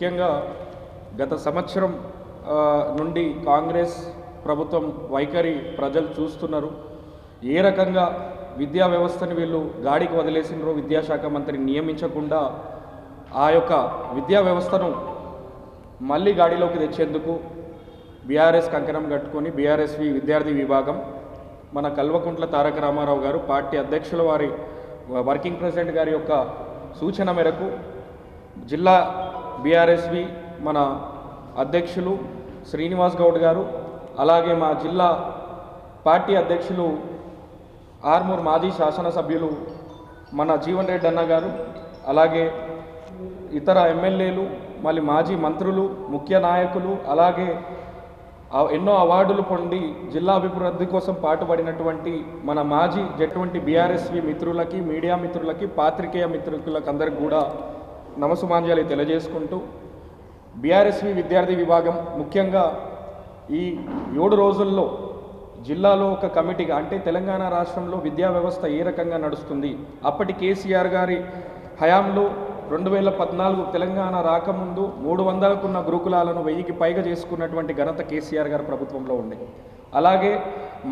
ముఖ్యంగా గత సంవత్సరం నుండి కాంగ్రెస్ ప్రభుత్వం వైఖరి ప్రజలు చూస్తున్నారు. ఏ రకంగా విద్యా వ్యవస్థని వీళ్ళు గాడికి వదిలేసినారో విద్యాశాఖ మంత్రిని నియమించకుండా ఆ యొక్క విద్యా వ్యవస్థను మళ్ళీ గాడిలోకి తెచ్చేందుకు బీఆర్ఎస్ కంకణం కట్టుకొని బీఆర్ఎస్వి విద్యార్థి విభాగం మన కల్వకుంట్ల తారక రామారావు గారు పార్టీ అధ్యక్షుల వారి వర్కింగ్ ప్రెసిడెంట్ గారి యొక్క సూచన మేరకు జిల్లా బీఆర్ఎస్వి మన అధ్యక్షులు శ్రీనివాస్ గౌడ్ గారు అలాగే మా జిల్లా పార్టీ అధ్యక్షులు ఆర్మూర్ మాజీ శాసనసభ్యులు మన జీవన్ రెడ్డి అన్న గారు అలాగే ఇతర ఎమ్మెల్యేలు మళ్ళీ మాజీ మంత్రులు ముఖ్య నాయకులు అలాగే ఎన్నో అవార్డులు పొంది జిల్లా అభివృద్ధి కోసం పాటుపడినటువంటి మన మాజీ జటువంటి బీఆర్ఎస్వి మిత్రులకి మీడియా మిత్రులకి పాత్రికేయ మిత్రులకు అందరికి కూడా నమసుమాంజలి తెలియజేసుకుంటూ బీఆర్ఎస్వి విద్యార్థి విభాగం ముఖ్యంగా ఈ ఏడు రోజుల్లో జిల్లాలో ఒక కమిటీగా అంటే తెలంగాణ రాష్ట్రంలో విద్యా వ్యవస్థ ఏ రకంగా నడుస్తుంది? అప్పటి కేసీఆర్ గారి హయాంలో రెండు వేల పద్నాలుగు తెలంగాణ రాకముందు మూడు వందలకున్న గురుకులాలను వెయ్యికి పైగా చేసుకున్నటువంటి ఘనత కేసీఆర్ గారి ప్రభుత్వంలో ఉండేది అలాగే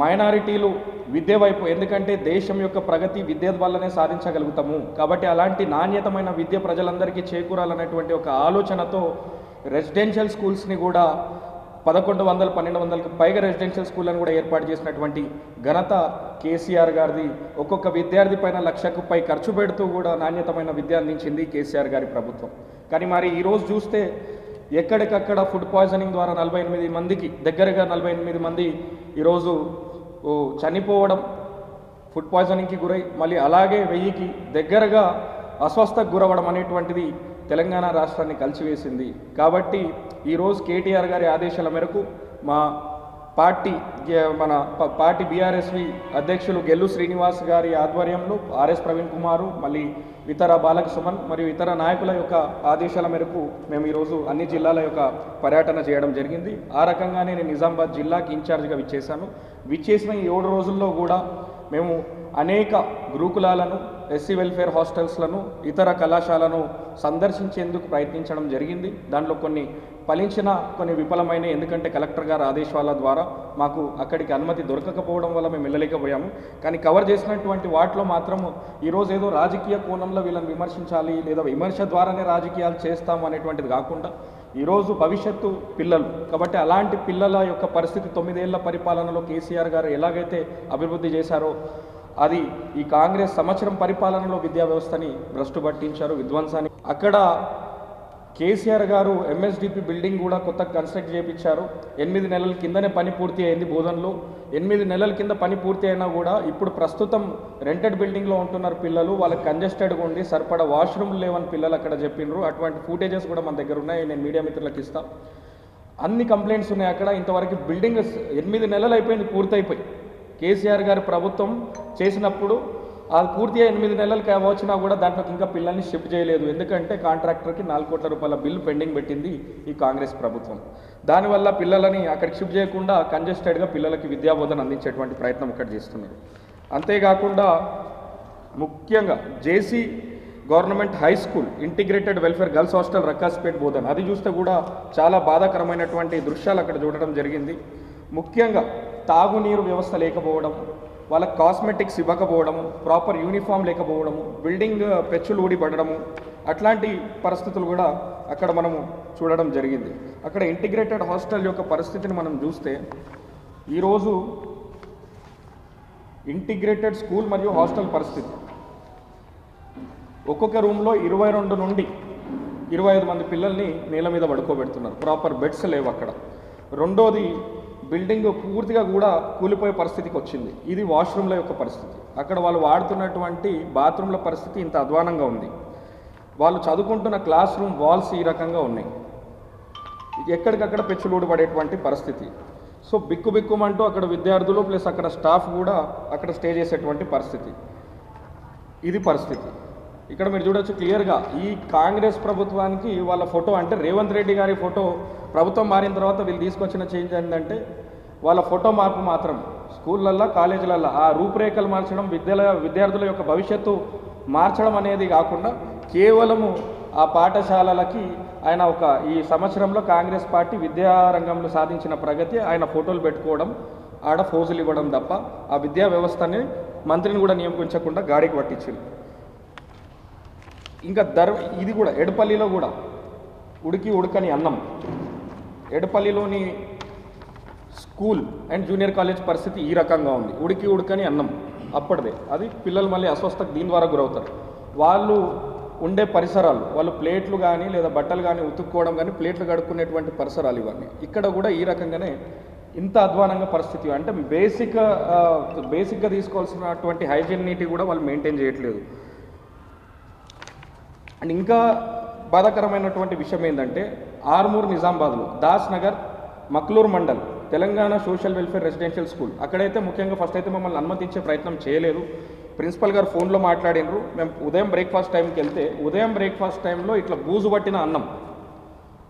మైనారిటీలు విద్య వైపు ఎందుకంటే దేశం యొక్క ప్రగతి విద్య వల్లనే సాధించగలుగుతాము. కాబట్టి అలాంటి నాణ్యతమైన విద్య ప్రజలందరికీ చేకూరాలనేటువంటి ఒక ఆలోచనతో రెసిడెన్షియల్ స్కూల్స్ని కూడా పదకొండు వందల పన్నెండు వందలకు పైగా రెసిడెన్షియల్ స్కూళ్ళను కూడా ఏర్పాటు చేసినటువంటి ఘనత కేసీఆర్ గారిది. ఒక్కొక్క విద్యార్థి పైన లక్షకు పై ఖర్చు పెడుతూ కూడా నాణ్యతమైన విద్య అందించింది కేసీఆర్ గారి ప్రభుత్వం. కానీ మరి ఈరోజు చూస్తే ఎక్కడికక్కడ ఫుడ్ పాయిజనింగ్ ద్వారా నలభై ఎనిమిది మందికి దగ్గరగా నలభై ఎనిమిది మంది ఈరోజు చనిపోవడం ఫుడ్ పాయిజనింగ్కి గురై మళ్ళీ అలాగే వెయ్యికి దగ్గరగా అస్వస్థకు గురవడం అనేటువంటిది తెలంగాణ రాష్ట్రాన్ని కలిసివేసింది. కాబట్టి ఈరోజు కేటీఆర్ గారి ఆదేశాల మేరకు మా పార్టీ మన ప- పార్టీ బీఆర్ఎస్వి అధ్యక్షులు గెల్లు శ్రీనివాస్ గారి ఆధ్వర్యంలో ఆర్ఎస్ ప్రవీణ్ కుమారు మళ్ళీ ఇతర బాలక సుమన్ మరియు ఇతర నాయకుల యొక్క ఆదేశాల మేరకు మేము ఈరోజు అన్ని జిల్లాల యొక్క పర్యటన చేయడం జరిగింది. ఆ రకంగానే నేను నిజామాబాద్ జిల్లాకి ఇన్ఛార్జ్గా విచ్చేశాను. విచ్చేసిన ఈ ఏడు రోజుల్లో కూడా మేము అనేక గురుకులాలను ఎస్సీ వెల్ఫేర్ హాస్టల్స్లను ఇతర కళాశాలను సందర్శించేందుకు ప్రయత్నించడం జరిగింది. దాంట్లో కొన్ని ఫలించిన కొన్ని విఫలమైన ఎందుకంటే కలెక్టర్ గారు ఆదేశాల ద్వారా మాకు అక్కడికి అనుమతి దొరకకపోవడం వల్ల మేము వెళ్ళలేకపోయాము. కానీ కవర్ చేసినటువంటి వాటిలో మాత్రము ఈరోజు ఏదో రాజకీయ కోణంలో వీళ్ళని విమర్శించాలి లేదా విమర్శ ద్వారానే రాజకీయాలు చేస్తాము అనేటువంటిది కాకుండా ఈరోజు భవిష్యత్తు పిల్లలు. కాబట్టి అలాంటి పిల్లల యొక్క పరిస్థితి తొమ్మిదేళ్ళ పరిపాలనలో కేసీఆర్ గారు ఎలాగైతే అభివృద్ధి చేశారో అది ఈ కాంగ్రెస్ సంవత్సరం పరిపాలనలో విద్యా వ్యవస్థని భ్రష్టు పట్టించారు విధ్వంసాన్ని. అక్కడ కేసీఆర్ గారు ఎంఎస్డిపి బిల్డింగ్ కూడా కొత్త కన్స్ట్రక్ట్ చేయించారు ఎనిమిది నెలల కిందనే పని పూర్తి అయింది బోధనలో ఎనిమిది నెలల కింద పని పూర్తి అయినా కూడా ఇప్పుడు ప్రస్తుతం రెంటెడ్ బిల్డింగ్లో ఉంటున్నారు పిల్లలు వాళ్ళకి కంజెస్టెడ్గా ఉండి సరిపడా వాష్రూమ్లు లేవని పిల్లలు అక్కడ చెప్పిండ్రు అటువంటి ఫూటేజెస్ కూడా మన దగ్గర ఉన్నాయి నేను మీడియా మిత్రులకు ఇస్తాను అన్ని కంప్లైంట్స్ ఉన్నాయి అక్కడ. ఇంతవరకు బిల్డింగ్ ఎనిమిది నెలలు అయిపోయింది పూర్తయిపోయి. కేసీఆర్ గారి ప్రభుత్వం చేసినప్పుడు అది పూర్తిగా ఎనిమిది నెలలు వచ్చినా కూడా దాంట్లోకి ఇంకా పిల్లల్ని షిఫ్ట్ చేయలేదు. ఎందుకంటే కాంట్రాక్టర్కి నాలుగు కోట్ల రూపాయల బిల్లు పెండింగ్ పెట్టింది ఈ కాంగ్రెస్ ప్రభుత్వం. దానివల్ల పిల్లలని అక్కడికి షిఫ్ట్ చేయకుండా కంజెస్టెడ్గా పిల్లలకి విద్యాబోధన అందించేటువంటి ప్రయత్నం ఇక్కడ చేస్తున్నారు. అంతేకాకుండా ముఖ్యంగా JC government high school integrated welfare girls hostel Rakkaspet Bodhan. అది చూస్తే కూడా చాలా బాధాకరమైనటువంటి దృశ్యాలు అక్కడ చూడడం జరిగింది. ముఖ్యంగా తాగునీరు వ్యవస్థ లేకపోవడం వాళ్ళకి కాస్మెటిక్స్ ఇవ్వకపోవడము ప్రాపర్ యూనిఫామ్ లేకపోవడము బిల్డింగ్ పెచ్చులు ఊడిపడము అట్లాంటి పరిస్థితులు కూడా అక్కడ మనము చూడడం జరిగింది. అక్కడ ఇంటిగ్రేటెడ్ హాస్టల్ యొక్క పరిస్థితిని మనం చూస్తే ఈరోజు ఇంటిగ్రేటెడ్ స్కూల్ మరియు హాస్టల్ పరిస్థితి. ఒక్కొక్క రూమ్లో ఇరవై రెండు నుండి ఇరవై ఐదు మంది పిల్లల్ని నేల మీద పడుకోబెడుతున్నారు. ప్రాపర్ బెడ్స్ లేవు అక్కడ. రెండోది బిల్డింగ్ పూర్తిగా కూడా కూలిపోయే పరిస్థితికి వచ్చింది. ఇది వాష్రూమ్ల యొక్క పరిస్థితి. అక్కడ వాళ్ళు వాడుతున్నటువంటి బాత్రూమ్ల పరిస్థితి ఇంత అధ్వానంగా ఉంది. వాళ్ళు చదువుకుంటున్న క్లాస్ రూమ్ వాల్స్ ఈ రకంగా ఉన్నాయి. ఎక్కడికక్కడ పెచ్చులూడు పడేటువంటి పరిస్థితి. సో బిక్కు బిక్కుమంటూ అక్కడ విద్యార్థులు ప్లస్ అక్కడ స్టాఫ్ కూడా అక్కడ స్టే చేసేటువంటి పరిస్థితి. ఇది పరిస్థితి. ఇక్కడ మీరు చూడొచ్చు క్లియర్గా ఈ కాంగ్రెస్ ప్రభుత్వానికి వాళ్ళ ఫోటో అంటే రేవంత్ రెడ్డి గారి ఫోటో ప్రభుత్వం మారిన తర్వాత వీళ్ళు తీసుకొచ్చిన చేంజ్ ఏంటంటే వాళ్ళ ఫోటో మార్పు మాత్రం స్కూళ్ళల్లో కాలేజీలల్లో ఆ రూపురేఖలు మార్చడం విద్యాల విద్యార్థుల యొక్క భవిష్యత్తు మార్చడం అనేది కాకుండా కేవలము ఆ పాఠశాలలకి ఆయన ఒక ఈ సంవత్సరంలో కాంగ్రెస్ పార్టీ విద్యారంగంలో సాధించిన ప్రగతి ఆయన ఫోటోలు పెట్టుకోవడం ఆడ ఫోజులు ఇవ్వడం తప్ప ఆ విద్యా వ్యవస్థని మంత్రిని కూడా నియమించకుండా గాడికి పట్టించింది. ఇంకా ధర్ ఇది కూడా ఎడపల్లిలో కూడా ఉడికి ఉడకని అన్నం. ఎడపల్లిలోని స్కూల్ అండ్ జూనియర్ కాలేజ్ పరిస్థితి ఈ రకంగా ఉంది. ఉడికి ఉడకని అన్నం అప్పటిదే. అది పిల్లలు మళ్ళీ అస్వస్థకు దీని ద్వారా గురవుతారు. వాళ్ళు ఉండే పరిసరాలు వాళ్ళు ప్లేట్లు కానీ లేదా బట్టలు కానీ ఉతుక్కోవడం కానీ ప్లేట్లు కడుక్కునేటువంటి పరిసరాలు ఇవన్నీ. ఇక్కడ కూడా ఈ రకంగానే ఇంత అధ్వానంగా పరిస్థితి. అంటే బేసిక్ బేసిక్గా తీసుకోవాల్సినటువంటి హైజీన్ నీటి కూడా వాళ్ళు మెయింటైన్ చేయట్లేదు. అండ్ ఇంకా బాధాకరమైనటువంటి విషయం ఏంటంటే ఆర్మూర్ నిజామాబాద్లో Das Nagar Makloor mandal Telangana social welfare residential school. అక్కడైతే ముఖ్యంగా ఫస్ట్ అయితే మమ్మల్ని అనుమతించే ప్రయత్నం చేయలేదు. ప్రిన్సిపల్ గారు ఫోన్లో మాట్లాడినరు. మేము ఉదయం బ్రేక్ఫాస్ట్ టైంకి వెళ్తే ఉదయం బ్రేక్ఫాస్ట్ టైంలో ఇట్లా బూజు పట్టిన అన్నం.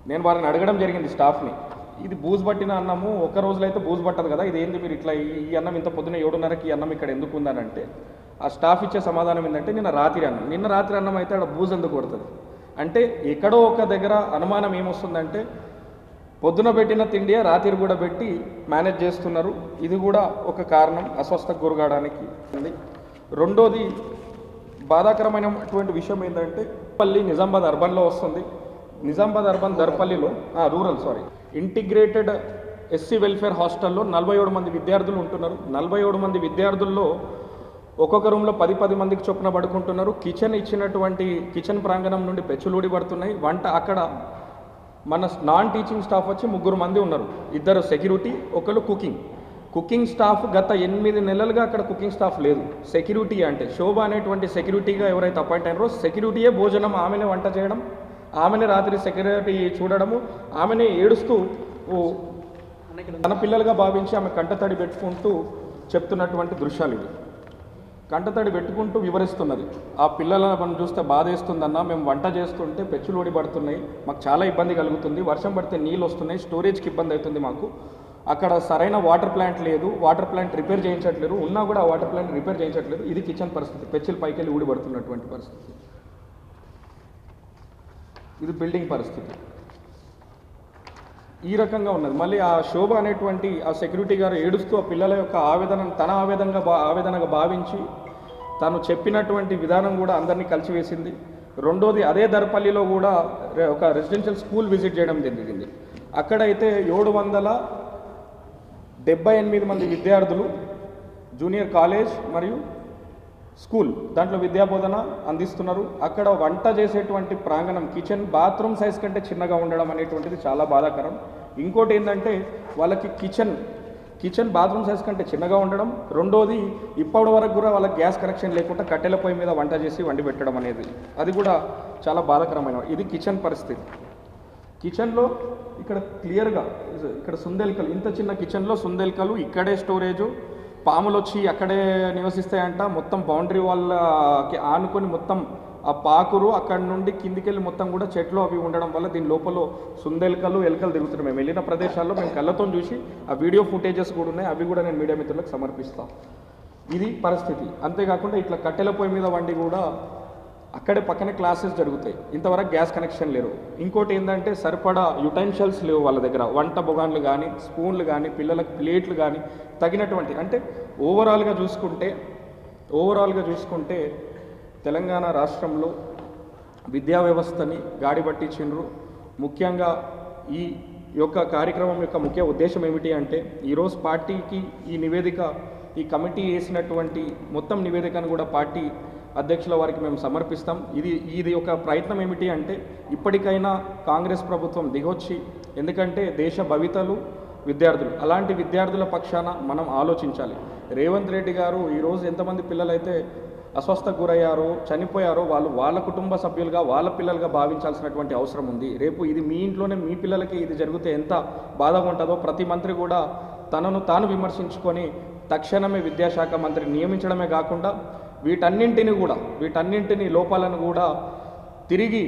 నేను వారిని అడగడం జరిగింది స్టాఫ్ని. ఇది బూజు పట్టిన అన్నము ఒక రోజులో అయితే బూజు పట్టదు కదా ఇది ఏంది మీరు ఇట్లా ఈ- ఈ అన్నం ఇంత పొద్దున ఏడున్నరకి ఈ అన్నం ఇక్కడ ఎందుకు ఉందనంటే ఆ స్టాఫ్ ఇచ్చే సమాధానం ఏంటంటే నిన్న రాత్రి అన్నం. నిన్న రాత్రి అన్నం అయితే అక్కడ బూజు కొడుతుంది? అంటే ఎక్కడో ఒక దగ్గర అనుమానం ఏమొస్తుందంటే పొద్దున పెట్టిన తిండియే రాత్రి కూడా పెట్టి మేనేజ్ చేస్తున్నారు. ఇది కూడా ఒక కారణం అస్వస్థకు గురగాడానికి. ఉంది రెండోది బాధాకరమైనటువంటి విషయం ఏంటంటే పల్లి నిజామాబాద్ అర్బన్లో వస్తుంది. నిజామాబాద్ అర్బన్ దర్పల్లిలో ఆ, rural sorry. Integrated SC welfare హాస్టల్లో నలభై ఏడు మంది విద్యార్థులు ఉంటున్నారు. నలభై ఏడు మంది విద్యార్థుల్లో ఒక్కొక్క రూమ్లో పది పది మందికి చొప్పున పడుకుంటున్నారు. కిచెన్ ఇచ్చినటువంటి కిచెన్ ప్రాంగణం నుండి పెచ్చులూడి పడుతున్నాయి. వంట అక్కడ మన నాన్ టీచింగ్ స్టాఫ్ వచ్చి ముగ్గురు మంది ఉన్నారు. ఇద్దరు సెక్యూరిటీ ఒకరు కుకింగ్ కుకింగ్ స్టాఫ్ గత ఎనిమిది నెలలుగా అక్కడ కుకింగ్ స్టాఫ్ లేదు. సెక్యూరిటీ అంటే శోభ అనేటువంటి సెక్యూరిటీగా ఎవరైతే అపాయింట్ అయినారో సెక్యూరిటీయే భోజనం ఆమెనే వంట చేయడం ఆమెనే రాత్రి సెక్యూరిటీ చూడడము ఆమెనే ఏడుస్తూ ఓ తన పిల్లలుగా భావించి ఆమె కంట తడి పెట్టుకుంటూ చెప్తున్నటువంటి దృశ్యాలు ఇవి. కంటతడి పెట్టుకుంటూ వివరిస్తున్నది. ఆ పిల్లలను మనం చూస్తే బాధేస్తుందన్న మేము వంట చేస్తుంటే పెచ్చులోడి పడుతున్నాయి మాకు చాలా ఇబ్బంది కలుగుతుంది వర్షం పడితే నీళ్ళు వస్తున్నాయి స్టోరేజ్కి ఇబ్బంది అవుతుంది మాకు. అక్కడ సరైన వాటర్ ప్లాంట్ లేదు వాటర్ ప్లాంట్ రిపేర్ చేయించట్లేదు ఉన్నా కూడా ఆ వాటర్ ప్లాంట్ రిపేర్ చేయించట్లేదు. ఇది కిచెన్ పరిస్థితి పెచ్చులు పైకి వెళ్ళి ఊడిపడుతున్నటువంటి పరిస్థితి. ఇది బిల్డింగ్ పరిస్థితి. ఈ రకంగా ఉన్నది. మళ్ళీ ఆ శోభ అనేటువంటి ఆ సెక్యూరిటీ గారు ఏడుస్తూ ఆ పిల్లల యొక్క ఆవేదన తన ఆవేదనగా బా ఆవేదనగా భావించి తను చెప్పినటువంటి విధానం కూడా అందరినీ కలిసివేసింది. రెండోది అదే దర్పల్లిలో కూడా ఒక రెసిడెన్షియల్ స్కూల్ విజిట్ చేయడం జరిగింది. అక్కడైతే ఏడు వందల డెబ్బై ఎనిమిది మంది విద్యార్థులు జూనియర్ కాలేజ్ మరియు స్కూల్ దాంట్లో విద్యాబోధన అందిస్తున్నారు. అక్కడ వంట చేసేటువంటి ప్రాంగణం కిచెన్ బాత్రూమ్ సైజ్ కంటే చిన్నగా ఉండడం అనేటువంటిది చాలా బాధాకరం. ఇంకోటి ఏంటంటే వాళ్ళకి కిచెన్ కిచెన్ బాత్రూమ్ సైజ్ కంటే చిన్నగా ఉండడం. రెండోది ఇప్పటి వరకు కూడా వాళ్ళకి గ్యాస్ కనెక్షన్ లేకుండా కట్టెల పొయ్యి మీద వంట చేసి వండి పెట్టడం అనేది. అది కూడా చాలా బాధాకరమైన ఇది కిచెన్ పరిస్థితి. కిచెన్లో ఇక్కడ క్లియర్గా ఇక్కడ సుందేలికలు ఇంత చిన్న కిచెన్లో సుందేలికలు ఇక్కడే స్టోరేజు పాములు వచ్చి అక్కడే నివసిస్తాయంట. మొత్తం బౌండరీ వాళ్ళకి ఆనుకొని మొత్తం ఆ పాకురు అక్కడ నుండి కిందికెళ్ళి మొత్తం కూడా చెట్లు అవి ఉండడం వల్ల దీని లోపల సుందెలకలు ఎలుకలు తిరుగుతున్నాయి. మేము వెళ్ళిన ప్రదేశాల్లో మేము కళ్ళతో చూసి ఆ వీడియో ఫుటేజెస్ కూడా ఉన్నాయి. అవి కూడా నేను మీడియా మిత్రులకు సమర్పిస్తాను ఇది పరిస్థితి. అంతేకాకుండా ఇట్లా కట్టెల పొయ్యి మీద వండి కూడా అక్కడే పక్కనే క్లాసెస్ జరుగుతాయి. ఇంతవరకు గ్యాస్ కనెక్షన్ లేరు ఇంకోటి ఏంటంటే సరిపడా యుటెన్షియల్స్ లేవు వాళ్ళ దగ్గర. వంట బొగాన్లు కానీ స్పూన్లు కానీ పిల్లలకు ప్లేట్లు కానీ తగినటువంటి అంటే ఓవరాల్గా చూసుకుంటే ఓవరాల్గా చూసుకుంటే తెలంగాణ రాష్ట్రంలో విద్యా వ్యవస్థని గాడి పట్టించిండ్రు. ముఖ్యంగా ఈ యొక్క కార్యక్రమం యొక్క ముఖ్య ఉద్దేశం ఏమిటి అంటే ఈరోజు పార్టీకి ఈ నివేదిక ఈ కమిటీ వేసినటువంటి మొత్తం నివేదికను కూడా పార్టీ అధ్యక్షుల వారికి మేము సమర్పిస్తాం. ఇది ఇది ఒక ప్రయత్నం ఏమిటి అంటే ఇప్పటికైనా కాంగ్రెస్ ప్రభుత్వం దిగొచ్చి ఎందుకంటే దేశ భవితలు విద్యార్థులు అలాంటి విద్యార్థుల పక్షాన మనం ఆలోచించాలి. రేవంత్ రెడ్డి గారు ఈరోజు ఎంతమంది పిల్లలైతే అస్వస్థకు గురయ్యారో చనిపోయారో వాళ్ళు వాళ్ళ కుటుంబ సభ్యులుగా వాళ్ళ పిల్లలుగా భావించాల్సినటువంటి అవసరం ఉంది. రేపు ఇది మీ ఇంట్లోనే మీ పిల్లలకి ఇది జరిగితే ఎంత బాధగా ఉంటుందో ప్రతి మంత్రి కూడా తనను తాను విమర్శించుకొని తక్షణమే విద్యాశాఖ మంత్రి నియమించడమే కాకుండా వీటన్నింటిని కూడా వీటన్నింటిని లోపాలను కూడా తిరిగి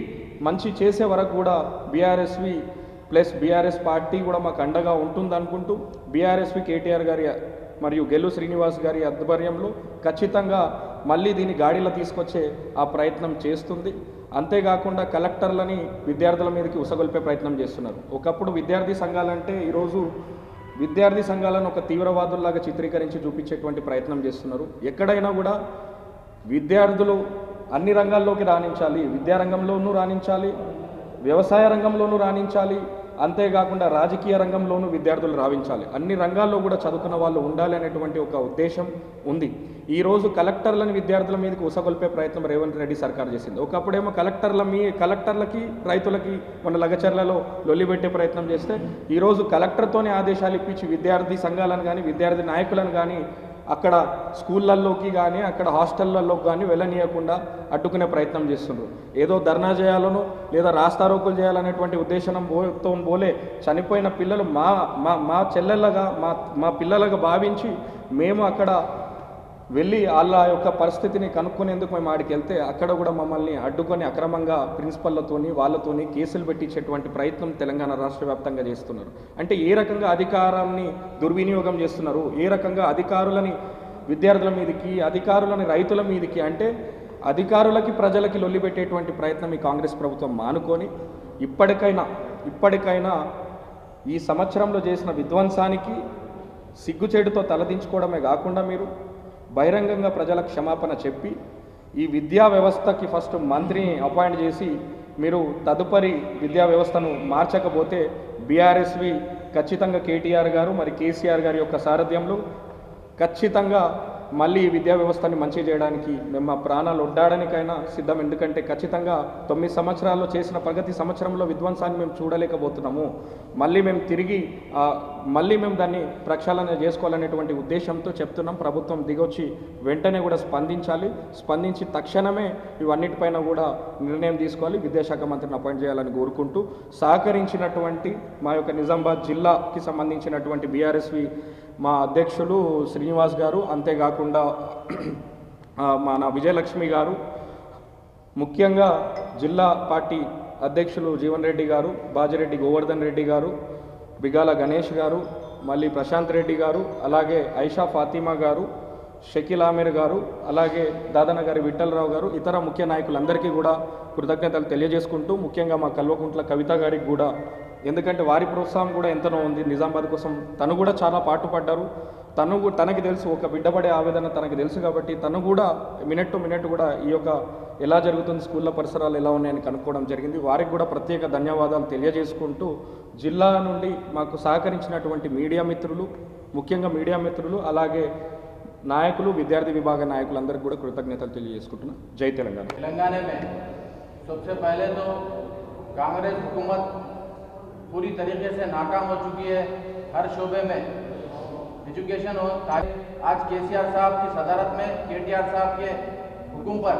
మంచి చేసే వరకు కూడా బీఆర్ఎస్వి ప్లస్ బీఆర్ఎస్ పార్టీ కూడా మాకు అండగా ఉంటుంది అనుకుంటూ బీఆర్ఎస్వి కేటీఆర్ గారి మరియు గెల్లు శ్రీనివాస్ గారి ఆధ్వర్యంలో ఖచ్చితంగా మళ్ళీ దీన్ని గాడిలో తీసుకొచ్చే ఆ ప్రయత్నం చేస్తుంది. అంతేకాకుండా కలెక్టర్లని విద్యార్థుల మీదకి ఉసగొల్పే ప్రయత్నం చేస్తున్నారు. ఒకప్పుడు విద్యార్థి సంఘాలంటే ఈరోజు విద్యార్థి సంఘాలను ఒక తీవ్రవాదుల్లాగా చిత్రీకరించి చూపించేటువంటి ప్రయత్నం చేస్తున్నారు. ఎక్కడైనా కూడా విద్యార్థులు అన్ని రంగాల్లోకి రాణించాలి. విద్యారంగంలోనూ రాణించాలి. వ్యవసాయ రంగంలోనూ రాణించాలి. అంతేకాకుండా రాజకీయ రంగంలోనూ విద్యార్థులు రావించాలి అన్ని రంగాల్లో కూడా చదువుకున్న వాళ్ళు ఉండాలి అనేటువంటి ఒక ఉద్దేశం ఉంది. ఈరోజు కలెక్టర్లని విద్యార్థుల మీదకి ఉసగొల్పే ప్రయత్నం రేవంత్ రెడ్డి సర్కార్ చేసింది. ఒకప్పుడేమో కలెక్టర్ల మీ కలెక్టర్లకి రైతులకి మన లగచర్లలో లొల్లిపెట్టే ప్రయత్నం చేస్తే ఈరోజు కలెక్టర్తోనే ఆదేశాలు ఇప్పించి విద్యార్థి సంఘాలను కానీ విద్యార్థి నాయకులను కానీ అక్కడ స్కూళ్ళల్లోకి కానీ అక్కడ హాస్టళ్ళల్లోకి కానీ వెళ్ళనీయకుండా అడ్డుకునే ప్రయత్నం చేస్తున్నారు ఏదో ధర్నా చేయాలను లేదా రాస్తారోకులు చేయాలనేటువంటి ఉద్దేశం పోతో పోలే చనిపోయిన పిల్లలు మా మా మా చెల్లెళ్ళగా మా మా పిల్లలుగా భావించి మేము అక్కడ వెళ్ళి వాళ్ళ యొక్క పరిస్థితిని కనుక్కునేందుకు మేము ఆడికి వెళ్తే అక్కడ కూడా మమ్మల్ని అడ్డుకొని అక్రమంగా ప్రిన్సిపల్లతోని వాళ్ళతోని కేసులు పెట్టించేటువంటి ప్రయత్నం తెలంగాణ రాష్ట్ర వ్యాప్తంగా చేస్తున్నారు. అంటే ఏ రకంగా అధికారాన్ని దుర్వినియోగం చేస్తున్నారు? ఏ రకంగా అధికారులని విద్యార్థుల మీదకి అధికారులని రైతుల మీదకి అంటే అధికారులకి ప్రజలకి లొల్లి పెట్టేటువంటి ప్రయత్నం ఈ కాంగ్రెస్ ప్రభుత్వం మానుకొని ఇప్పటికైనా ఇప్పటికైనా ఈ సంవత్సరంలో చేసిన విధ్వంసానికి సిగ్గుచేటుతో తలదించుకోవడమే కాకుండా మీరు బహిరంగంగా ప్రజల క్షమాపణ చెప్పి ఈ విద్యా వ్యవస్థకి ఫస్ట్ మంత్రిని అపాయింట్ చేసి మీరు తదుపరి విద్యా వ్యవస్థను మార్చకపోతే బీఆర్ఎస్వి ఖచ్చితంగా కేటీఆర్ గారు మరి కేసీఆర్ గారి యొక్క సారథ్యంలో ఖచ్చితంగా మళ్ళీ ఈ విద్యా వ్యవస్థని మంచి చేయడానికి మేము మా ప్రాణాలు ఒడ్డాడనికైనా సిద్ధం. ఎందుకంటే ఖచ్చితంగా తొమ్మిది సంవత్సరాల్లో చేసిన ప్రగతి సంవత్సరంలో విధ్వంసాన్ని మేము చూడలేకపోతున్నాము. మళ్ళీ మేము తిరిగి మళ్ళీ మేము దాన్ని ప్రక్షాళన చేసుకోవాలనేటువంటి ఉద్దేశంతో చెప్తున్నాం. ప్రభుత్వం దిగొచ్చి వెంటనే కూడా స్పందించాలి. స్పందించి తక్షణమే ఇవన్నిటిపైన కూడా నిర్ణయం తీసుకోవాలి. విద్యాశాఖ మంత్రిని అపాయింట్ చేయాలని కోరుకుంటూ సహకరించినటువంటి మా యొక్క నిజామాబాద్ జిల్లాకి సంబంధించినటువంటి బీఆర్ఎస్వి మా అధ్యక్షులు శ్రీనివాస్ గారు అంతేకాకుండా మా మన విజయలక్ష్మి గారు ముఖ్యంగా జిల్లా పార్టీ అధ్యక్షులు జీవన్ రెడ్డి గారు బాజిరెడ్డి గోవర్ధన్ రెడ్డి గారు బిగాల గణేష్ గారు మళ్ళీ ప్రశాంత్ రెడ్డి గారు అలాగే ఐషా ఫాతిమా గారు షకీల్ ఆమీర్ గారు అలాగే దాదన గారి విఠలరావు గారు ఇతర ముఖ్య నాయకులందరికీ కూడా కృతజ్ఞతలు తెలియజేసుకుంటూ ముఖ్యంగా మా కల్వకుంట్ల కవిత గారికి కూడా ఎందుకంటే వారి ప్రోత్సాహం కూడా ఎంతనో ఉంది. నిజామాబాద్ కోసం తను కూడా చాలా పాటుపడ్డారు. తను తనకి తెలుసు ఒక బిడ్డపడే ఆవేదన తనకి తెలుసు కాబట్టి తను కూడా మినిట్ టు మినిట్ కూడా ఈ యొక్క ఎలా జరుగుతుంది స్కూళ్ళ పరిసరాలు ఎలా ఉన్నాయని కనుక్కోవడం జరిగింది. వారికి కూడా ప్రత్యేక ధన్యవాదాలు తెలియజేసుకుంటూ జిల్లా నుండి మాకు సహకరించినటువంటి మీడియా మిత్రులు ముఖ్యంగా మీడియా మిత్రులు అలాగే నాయకులు విద్యార్థి విభాగ నాయకులందరికీ కూడా కృతజ్ఞతలు తెలియజేసుకుంటున్నాను జై తెలంగాణ. తెలంగాణ కాంగ్రెస్ पूरी तरीके से नाकाम हो चुकी है हर शोबे में। एजुकेशन हो आज केसीआर साहब की सदारत में, केटीआर साहब के हुक्म पर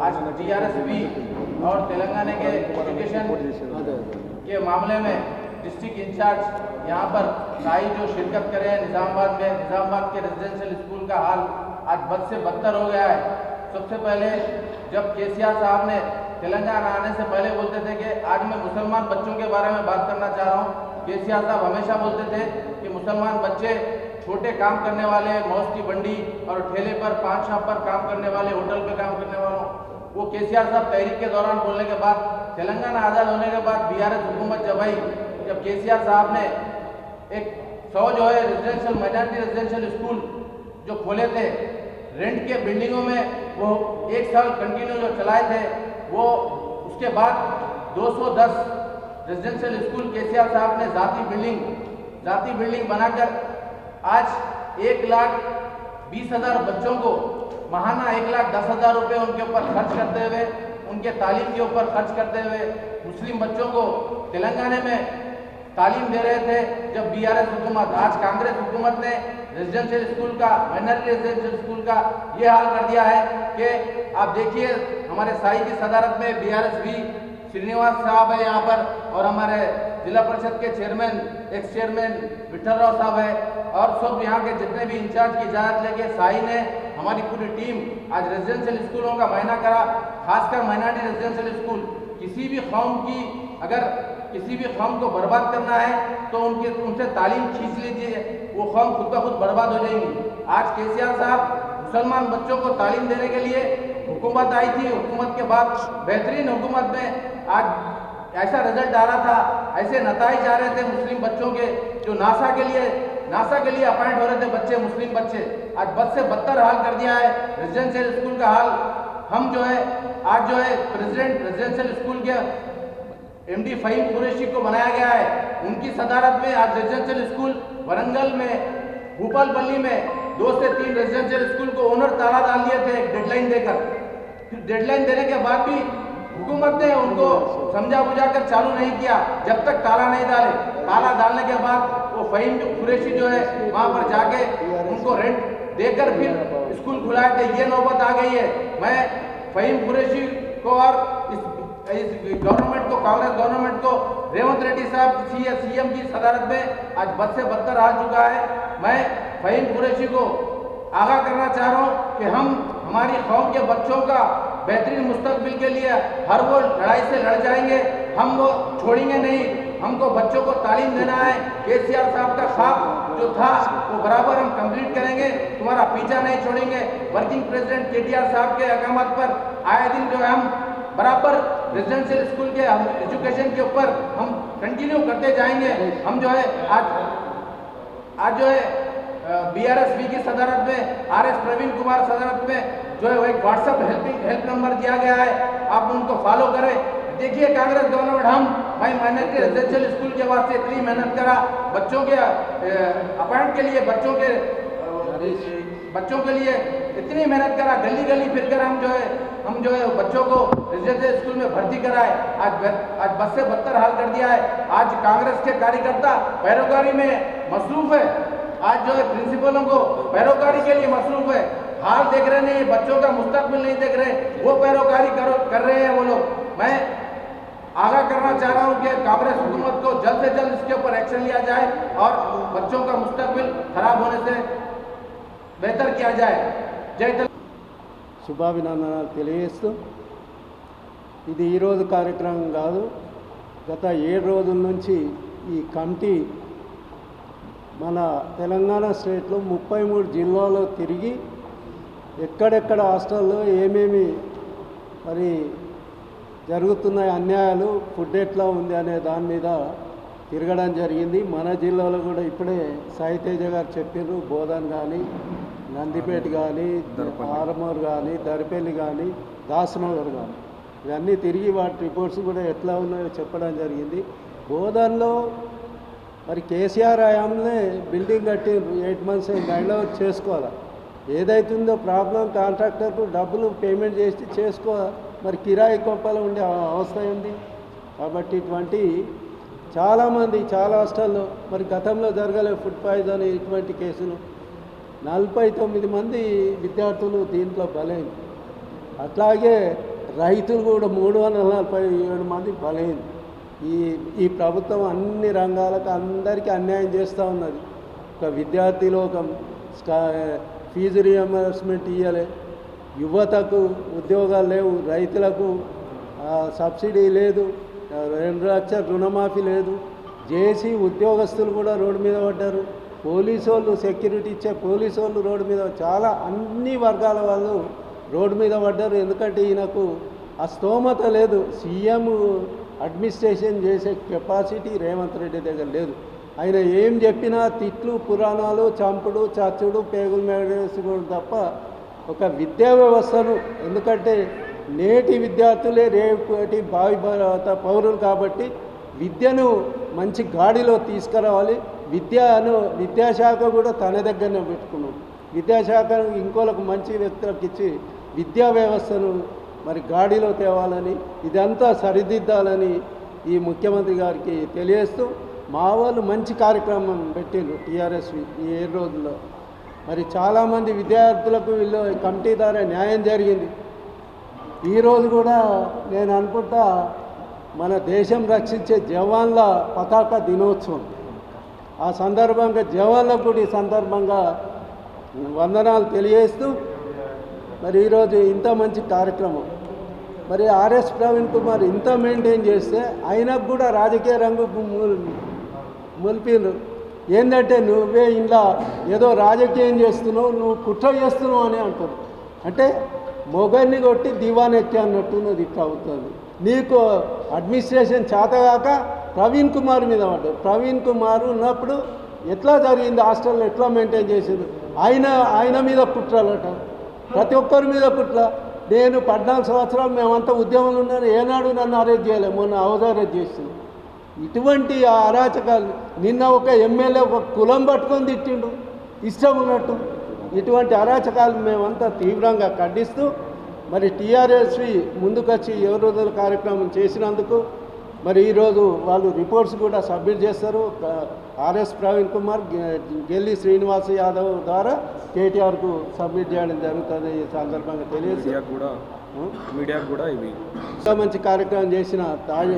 आज टीआरएस भी और तेलंगाना के एजुकेशन के मामले में डिस्ट्रिक्ट इंचार्ज यहाँ पर साई जो शिरकत करे हैं निज़ामाबाद में, निज़ामाबाद के रेजिडेंशियल स्कूल का हाल आज बद से बदतर हो गया है। सबसे पहले जब केसीआर साहब ने तेलंगाना आने से पहले बोलते थे कि आज मैं मुसलमान बच्चों के बारे में बात करना चाह रहा हूँ। केसीआर साहब हमेशा बोलते थे कि मुसलमान बच्चे छोटे काम करने वाले मौस की बंडी और ठेले पर, पान शॉप पर काम करने वाले, होटल पर काम करने वालों। वो केसीआर साहब तहरीक के दौरान बोलने के बाद, तेलंगाना आज़ाद होने के बाद बी बीआरएस हुकूमत जब आई, जब केसीआर साहब ने एक सौ जो है रेजिडेंशियल माइनॉरिटी रेजिडेंशियल स्कूल जो खोले थे रेंट के बिल्डिंगों में वो एक साल कंटिन्यू जो चलाए थे वो उसके बाद 210 रेजिडेंशियल स्कूल केसीआर साहब ने जाती बिल्डिंग जाती बिल्डिंग बनाकर आज एक लाख बीस हज़ार बच्चों को महाना एक लाख दस हज़ार रुपये उनके ऊपर खर्च करते हुए, उनके तालीम के ऊपर खर्च करते हुए मुस्लिम बच्चों को तेलंगाना में तालीम दे रहे थे, जब बीआरएस हुकूमत, आज कांग्रेस हुकूमत ने रेजिडेंशियल स्कूल का माइनॉरिटी रेजिडेंशियल स्कूल का ये हाल कर दिया है कि आप देखिए हमारे साई की सदारत में बीआरएस भी श्रीनिवास साहब है यहाँ पर और हमारे जिला परिषद के chairman ex chairman Vithal Rao साहब है और सब यहाँ के जितने भी इंचार्ज की इजाज़त लेके साई ने हमारी पूरी टीम आज रेजिडेंशियल स्कूलों का मायना करा, खासकर माइनॉरिटी रेजिडेंशियल स्कूल किसी भी कौम की अगर किसी भी कौम को बर्बाद करना है तो उनके उनसे तालीम खींच लीजिए, वो कौम खुद ब खुद बर्बाद हो जाएँगी। आज केसीआर साहब मुसलमान बच्चों को तालीम देने के लिए हुकूमत आई थी, हुकूमत के बाद बेहतरीन हुकूमत में आज ऐसा रिज़ल्ट आ रहा था, ऐसे नतज आ रहे थे मुस्लिम बच्चों के, जो नासा के लिए, नासा के लिए अपॉइंट हो रहे थे बच्चे, मुस्लिम बच्चे। आज बद से बदतर हाल कर दिया है रेजिडेंशियल स्कूल का हाल। हम जो है, आज जो है प्रेसिडेंट रेजिडेंशियल स्कूल के एमडी फहीम कुरैशी को बनाया गया है। उनकी सदारत में आज रेजिडेंशियल स्कूल वरंगल में, भूपालपल्ली में दो से तीन रेजिडेंशियल स्कूल को ओनर ताला डाल दिए थे एक डेडलाइन देकर। फिर डेडलाइन देने के बाद भी हुकूमत ने उनको समझा बुझा कर चालू नहीं किया, जब तक ताला नहीं डाले। ताला डालने के बाद वो फहीम कुरैशी जो है, वहाँ पर जाके उनको रेंट देकर फिर स्कूल खुलाए थे ये नौबत आ गई है। मैं फहीम कुरेशी को और इस इस गवर्नमेंट को, कांग्रेस गवर्नमेंट को, रेवंत रेड्डी साहब सी सीएम की सदारत में आज बद से बदतर आ चुका है। मैं फहीम कुरेशी को आगाह करना चाह रहा हूँ कि हम हमारी कौम के बच्चों का बेहतरीन मुस्तबिल के लिए हर वो लड़ाई से लड़ जाएँगे। हम वो छोड़ेंगे नहीं। हमको बच्चों को तालीम देना है। के सी आर साहब का ख्वाब जो था, वो बराबर हम कंप्लीट करेंगे। तुम्हारा पीछा नहीं छोड़ेंगे। Working president K T R साहब के अकामत पर आए दिन जो हम बराबर रेजिडेंशियल स्कूल के, हम एजुकेशन के ऊपर हम कंटिन्यू करते जाएँगे। हम जो है आज आज जो है बी आर एस बी की सदारत में आर एस प्रवीण कुमार सदारत में, जो है वो एक व्हाट्सएप हेल्पिंग हेल्प नंबर दिया गया है। आप उनको फॉलो करें। देखिए कांग्रेस गवर्नमेंट हम भाई के रेजिडेंशियल स्कूल के वास्ते इतनी मेहनत करा। बच्चों के अपॉइंट के लिए बच्चों के बच्चों के लिए इतनी मेहनत करा। गली गली फिर कर हम जो है, हम जो है बच्चों को रेजिडेंशियल स्कूल में भर्ती कराए। आज आज बस से बदतर हाल कर दिया है। आज कांग्रेस के कार्यकर्ता पैरोकारी में मसरूफ है। आज जो है प्रिंसिपलों को पैरोकारी के लिए मसरूफ है हाल देख रहे नहीं बच्चों का मुस्तकबिल नहीं देख रहे वो पैरोकारी कर, कर रहे हैं वो लोग मैं आगाह करना चाह रहा हूँ कि कांग्रेस हुकूमत को जल्द से जल्द इसके ऊपर एक्शन लिया जाए और बच्चों का मुस्तकबिल खराब होने से बेहतर किया जाए जय तेलंगाना శుభాభినందనాలు తెలియజేస్తూ ఇది ఈరోజు కార్యక్రమం కాదు గత ఏడు రోజుల నుంచి ఈ కమిటీ మన తెలంగాణ స్టేట్లో ముప్పై మూడు జిల్లాలో తిరిగి ఎక్కడెక్కడ హాస్టల్లో ఏమేమి మరి జరుగుతున్నాయి అన్యాయాలు ఫుడ్ ఎట్లా ఉంది అనే దాని మీద తిరగడం జరిగింది. మన జిల్లాలో కూడా ఇప్పుడే సాయితేజ గారు చెప్పారు బోధన్ కానీ నందిపేట కానీ ఆరమూరు కానీ దరిపల్లి కానీ దాసనగర్ కానీ ఇవన్నీ తిరిగి వాటి రిపోర్ట్స్ కూడా ఎట్లా ఉన్నాయో చెప్పడం జరిగింది. బోధన్లో మరి కేసీఆర్ హయాంలోనే బిల్డింగ్ కట్టి ఎయిట్ మంత్స్ దాంట్లో చేసుకోవాలి? ఏదైతుందో ప్రాబ్లం కాంట్రాక్టర్కు డబ్బులు పేమెంట్ చేసి చేసుకోవాలి? మరి కిరాయి గొప్పలు ఉండే అవస్థ ఉంది కాబట్టి ఇటువంటి చాలామంది చాలా హాస్టల్లో మరి గతంలో జరగలే ఫుడ్ పాయిజన్ ఇటువంటి కేసులు. నలభై తొమ్మిది మంది విద్యార్థులు దీంట్లో బలైంది. అట్లాగే రైతులు కూడా మూడు వందల నలభై ఏడు మంది బలైంది. ఈ ఈ ప్రభుత్వం అన్ని రంగాలకు అందరికీ అన్యాయం చేస్తూ ఉన్నది. ఒక విద్యార్థిలో ఒక స్కా ఫీజు రియంబర్స్మెంట్ ఇవ్వలే యువతకు ఉద్యోగాలు లేవు రైతులకు సబ్సిడీ లేదు రెండు లక్షల రుణమాఫీ లేదు. జేసీ ఉద్యోగస్తులు కూడా రోడ్డు మీద పడ్డారు. పోలీసు వాళ్ళు సెక్యూరిటీ ఇచ్చే పోలీసు వాళ్ళు రోడ్డు మీద చాలా అన్ని వర్గాల వాళ్ళు రోడ్డు మీద పడ్డారు. ఎందుకంటే ఈయనకు ఆ స్తోమత లేదు. సీఎం అడ్మినిస్ట్రేషన్ చేసే కెపాసిటీ రేవంత్ రెడ్డి దగ్గర లేదు. ఆయన ఏం చెప్పినా తిట్లు పురాణాలు చంపుడు చచ్చుడు పేగులు మేడేసుకోవడం తప్ప ఒక విద్యా వ్యవస్థను ఎందుకంటే నేటి విద్యార్థులే రేపటి భావి పౌరులు కాబట్టి విద్యను మంచి గాడిలో తీసుకురావాలి. విద్యను విద్యాశాఖ కూడా తన దగ్గరనే పెట్టుకున్నాం విద్యాశాఖను ఇంకోలకు మంచి వ్యక్తులకు ఇచ్చి విద్యా వ్యవస్థను మరి గాడిలో తేవాలని ఇదంతా సరిదిద్దాలని ఈ ముఖ్యమంత్రి గారికి తెలియజేస్తూ మా వాళ్ళు మంచి కార్యక్రమం పెట్టిండ్రు టీఆర్ఎస్ ఈ ఏడు రోజుల్లో. మరి చాలామంది విద్యార్థులకు వీళ్ళు కమిటీ ద్వారా న్యాయం జరిగింది. ఈరోజు కూడా నేను అనుకుంటా మన దేశం రక్షించే జవాన్ల పతాక దినోత్సవం. ఆ సందర్భంగా జవాన్లకు కూడా ఈ సందర్భంగా వందనాలు తెలియజేస్తూ మరి ఈరోజు ఇంత మంచి కార్యక్రమం. మరి ఆర్ఎస్ ప్రవీణ్ కుమార్ ఇంత మెయింటైన్ చేస్తే ఆయనకు కూడా రాజకీయ రంగు ములిపిండ్రు. ఏంటంటే నువ్వే ఇలా ఏదో రాజకీయం చేస్తున్నావు నువ్వు కుట్ర చేస్తున్నావు అని అంటారు. అంటే మొబైల్ని కొట్టి దివాన్ ఎక్కి అన్నట్టున్నది ఇట్లా అవుతుంది. నీకు అడ్మినిస్ట్రేషన్ చేతగాక ప్రవీణ్ కుమార్ మీద పడ్డాడు ప్రవీణ్ కుమార్ ఉన్నప్పుడు ఎట్లా జరిగింది? హాస్టల్లో ఎట్లా మెయింటైన్ చేసింది ఆయన ఆయన మీద కుట్రాలట. ప్రతి ఒక్కరి మీద కుట్ర. నేను పద్నాలుగు సంవత్సరాలు మేమంతా ఉద్యమంలో ఉన్నాను. ఏనాడు నన్ను అరెస్ట్ చేయలేదు మొన్న హౌస్ అరెస్ట్ చేసింది. ఇటువంటి ఆ అరాచకాలు నిన్న ఒక ఎమ్మెల్యే ఒక కులం పట్టుకొని తిట్టిండు. ఇష్టం ఉన్నట్టు. ఇటువంటి అరాచకాలు మేమంతా తీవ్రంగా ఖండిస్తూ మరి టీఆర్ఎస్వి ముందుకొచ్చి ఎవరోజుల కార్యక్రమం చేసినందుకు మరి ఈరోజు వాళ్ళు రిపోర్ట్స్ కూడా సబ్మిట్ చేస్తారు. ఆర్ఎస్ ప్రవీణ్ కుమార్ గెల్లి శ్రీనివాస్ యాదవ్ ద్వారా కేటీఆర్కు సబ్మిట్ చేయడం జరుగుతుంది ఈ సందర్భంగా మీడియాకు కూడా మీడియాకు కూడా ఇవి ఇంకా మంచి కార్యక్రమం చేసిన తాజ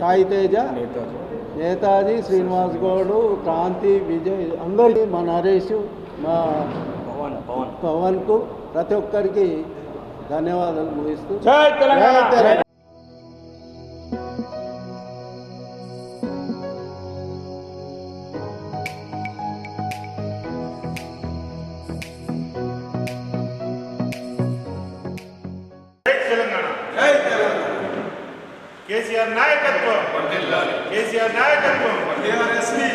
సాయి తేజ నేతాజీ. నేతాజీ శ్రీనివాస్ గౌడ్ క్రాంతి విజయ్ అందరికీ మా నరేష్ మా పవన్ పవన్. పవన్కు ప్రతి ఒక్కరికి ధన్యవాదాలు ముగిస్తూ. కేసీఆర్ నాయకత్వం కేసీఆర్ నాయకత్వం